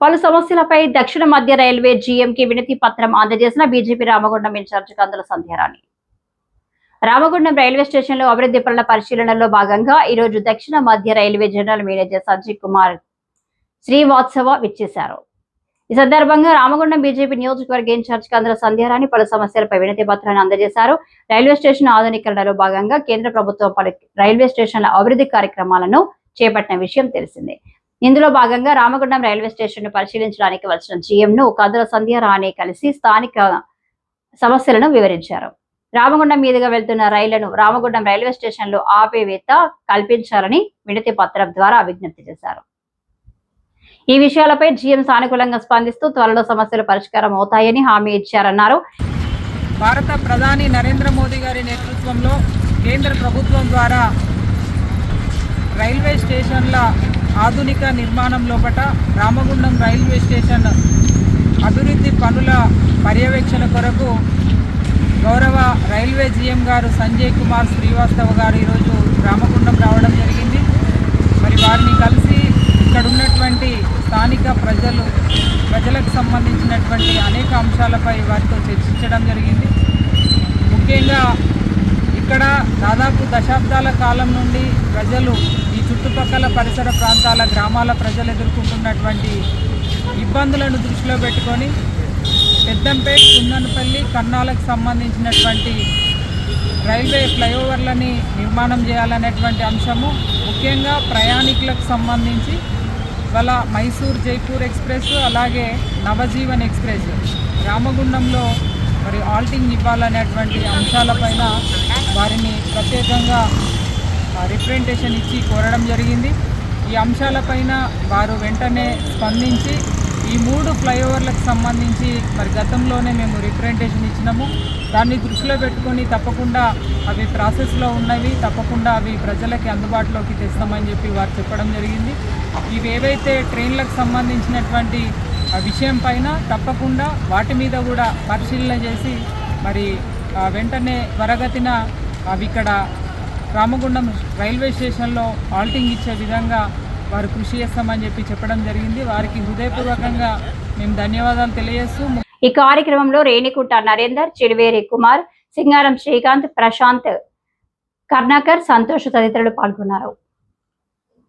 పలు సమస్యలపై దక్షిణ మధ్య రైల్వే జీఎంకి వినతి పత్రం అందజేసిన BJP Ramagundam in charge Kandula Sandhyarani. Ramagundam railway స్టేషన్లో అభివృద్ధి పనుల పరిశీలనలో భాగంగా ఈ రోజు దక్షిణ మధ్య railway general manager Sanjay Kumar Srivastava విచ్చేశారు. ఈ సందర్భంగా రామగుండం బీజేపీ నియోజకవర్గ ఇన్ఛార్జ్ కందుల సంధ్యారాణి పలు సమస్యలపై వినతి పత్రాన్ని అందజేశారు. రైల్వే స్టేషన్ ఆధునీకరణలో భాగంగా కేంద్ర ప్రభుత్వం పలు రైల్వే స్టేషన్ల అభివృద్ధి కార్యక్రమాలను చేపట్టిన విషయం తెలిసిందే. ఇందులో భాగంగా రామగుండం రైల్వే స్టేషన్ను పరిశీలించడానికి వచ్చిన జీఎం ను కదుల సంధ్యారాణి కలిసి స్థానిక సమస్యలను వివరించారు. రామగుండం మీదుగా వెళ్తున్న రైళ్ళను రామగుండం రైల్వే స్టేషన్లో ఆపేవేత కల్పించాలని వినతి పత్రం ద్వారా విజ్ఞప్తి చేశారు. ఈ విషయాలపై జీఎం సానుకూలంగా స్పందిస్తూ త్వరలో సమస్యలు పరిష్కారం అవుతాయని హామీ ఇచ్చారన్నారు. భారత ప్రధాని నరేంద్ర మోదీ గారి నేతృత్వంలో కేంద్ర ప్రభుత్వం ద్వారా రైల్వే స్టేషన్ల ఆధునిక నిర్మాణం లోపట రామగుండం రైల్వే స్టేషన్ అభివృద్ధి పనుల పర్యవేక్షణ కొరకు గౌరవ రైల్వే జీఎం గారు సంజయ్ కుమార్ శ్రీవాస్తవ గారు ఈరోజు రామగుండం రావడం జరిగింది. మరి వారిని కలిసి ఇక్కడ ఉన్నటువంటి స్థానిక ప్రజలు ప్రజలకు సంబంధించినటువంటి అనేక అంశాలపై వారితో చర్చించడం జరిగింది. ముఖ్యంగా ఇక్కడ దాదాపు దశాబ్దాల కాలం నుండి ప్రజలు ఈ చుట్టుపక్కల పరిసర ప్రాంతాల గ్రామాల ప్రజలు ఎదుర్కొంటున్నటువంటి ఇబ్బందులను దృష్టిలో పెట్టుకొని పెద్దంపేట్ కుందనపల్లి కన్నాలకు సంబంధించినటువంటి రైల్వే ఫ్లైఓవర్లని నిర్మాణం చేయాలనేటువంటి అంశము ముఖ్యంగా ప్రయాణికులకు సంబంధించి ఇవాళ మైసూర్ జైపూర్ ఎక్స్ప్రెస్ అలాగే నవజీవన్ ఎక్స్ప్రెస్ రామగుండంలో మరి ఆల్టింగ్ ఇవ్వాలనేటువంటి అంశాలపైన వారిని ప్రత్యేకంగా రిప్రజెంటేషన్ ఇచ్చి కోరడం జరిగింది. ఈ అంశాలపైన వారు వెంటనే స్పందించి ఈ మూడు ఫ్లైఓవర్లకు సంబంధించి మరి గతంలోనే మేము రిప్రజెంటేషన్ ఇచ్చినాము. దాన్ని దృష్టిలో పెట్టుకొని తప్పకుండా అవి ప్రాసెస్లో ఉన్నవి తప్పకుండా అవి ప్రజలకి అందుబాటులోకి తెస్తామని చెప్పి వారు చెప్పడం జరిగింది. ఇవి ఏవైతే ట్రైన్లకు సంబంధించినటువంటి విషయం పైన తప్పకుండా వాటి మీద కూడా పరిశీలన చేసి మరి వెంటనే త్వరగతిన అవి ఇక్కడ రామగుండం రైల్వే స్టేషన్లో ఆల్టింగ్ ఇచ్చే విధంగా వారు కృషి చేస్తామని చెప్పి చెప్పడం జరిగింది. వారికి హృదయపూర్వకంగా మేము ధన్యవాదాలు తెలియజేస్తూ ఈ కార్యక్రమంలో రేణికుంట నరేందర్ చిడివేరి కుమార్ సింగారం శ్రీకాంత్ ప్రశాంత్ కర్ణాకర్ సంతోష్ తదితరులు పాల్గొన్నారు.